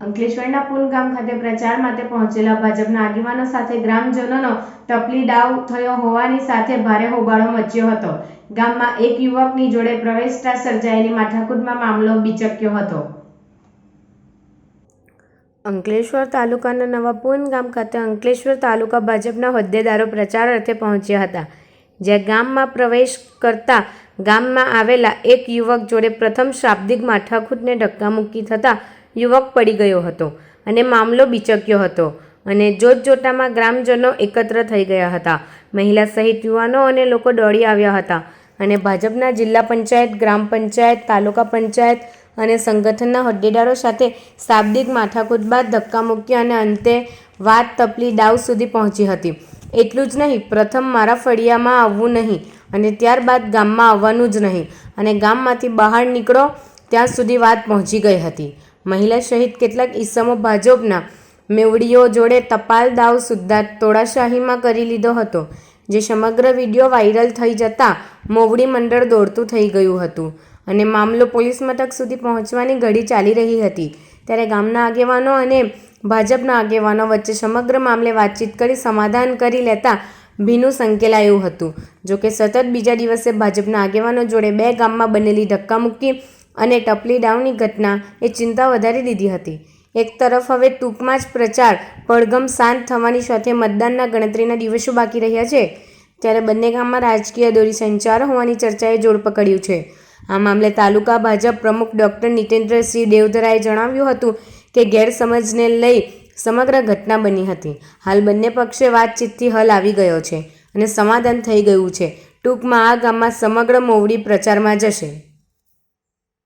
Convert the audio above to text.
અંકલેશ્વરના પુલ ગામ ખાતે પ્રચાર માટે પહોંચેલા ભાજપના આગેવાનો સાથે ગ્રામજનોનો ટપલી ડાવ થયો હોવાની સાથે ભારે હોબાળો મચ્યો હતો. ગામમાં એક યુવકની જોડે પ્રવેશતા સર્જાયેલી માથાકૂટમાં મામલો બિચક્યો હતો. અંકલેશ્વર તાલુકાના નવાપુન ગામ ખાતે અંકલેશ્વર તાલુકા ભાજપના હોદ્દેદારો પ્રચાર અર્થે પહોંચ્યા હતા. જ્યાં ગામમાં પ્રવેશ કરતા ગામમાં આવેલા એક યુવક જોડે પ્રથમ શાબ્દિક માથાકૂટને ધક્કા મૂકી થતાં યુવક પડી ગયો હતો અને મામલો બીચક્યો હતો અને જોતજોતામાં ગ્રામજનો એકત્ર થઈ ગયા હતા. મહિલા સહિત યુવાનો અને લોકો દોડી આવ્યા હતા અને ભાજપના જિલ્લા પંચાયત, ગ્રામ પંચાયત, તાલુકા પંચાયત અને સંગઠનના હોદ્દેદારો સાથે શાબ્દિક માથાકૂટ બાદ ધક્કા મૂક્યા અને અંતે વાત તપલી દાવ સુધી પહોંચી હતી. એટલું જ નહીં, પ્રથમ મારા ફળિયામાં આવવું નહીં અને ત્યારબાદ ગામમાં આવવાનું જ નહીં અને ગામમાંથી બહાર નીકળો, ત્યાં સુધી વાત પહોંચી ગઈ હતી. મહિલા સહિત કેટલાક ઈસમો ભાજપના મેવડીઓ જોડે તપાલ દાવ સુદ્ધા તોડાશાહીમાં કરી લીધો હતો, જે સમગ્ર વીડિયો વાયરલ થઈ જતાં મોવડી મંડળ દોડતું થઈ ગયું હતું અને મામલો પોલીસ મથક સુધી પહોંચવાની ઘડી ચાલી રહી હતી. ત્યારે ગામના આગેવાનો અને ભાજપના આગેવાનો વચ્ચે સમગ્ર મામલે વાતચીત કરી સમાધાન કરી લેતા ભીનું સંકેલાયું હતું. જોકે સતત બીજા દિવસે ભાજપના આગેવાનો જોડે બે ગામમાં બનેલી ધક્કામુક્કી અને ટપલી ડાઉનની ઘટના એ ચિંતા વધારી દીધી હતી. એક તરફ હવે ટૂંકમાં જ પ્રચાર પડઘમ શાંત થવાની સાથે મતદાનના ગણતરીના દિવસો બાકી રહ્યા છે, ત્યારે બંને ગામમાં રાજકીય દોરી સંચાર હોવાની ચર્ચાએ જોર પકડ્યું છે. આ મામલે તાલુકા ભાજપ પ્રમુખ ડૉક્ટર નિતેન્દ્રસિંહ દેવધરાએ જણાવ્યું હતું કે ગેરસમજને લઈ સમગ્ર ઘટના બની હતી. હાલ બંને પક્ષે વાતચીતથી હલ આવી ગયો છે અને સમાધાન થઈ ગયું છે. ટૂંકમાં આ ગામમાં સમગ્ર મોવડી પ્રચારમાં જશે.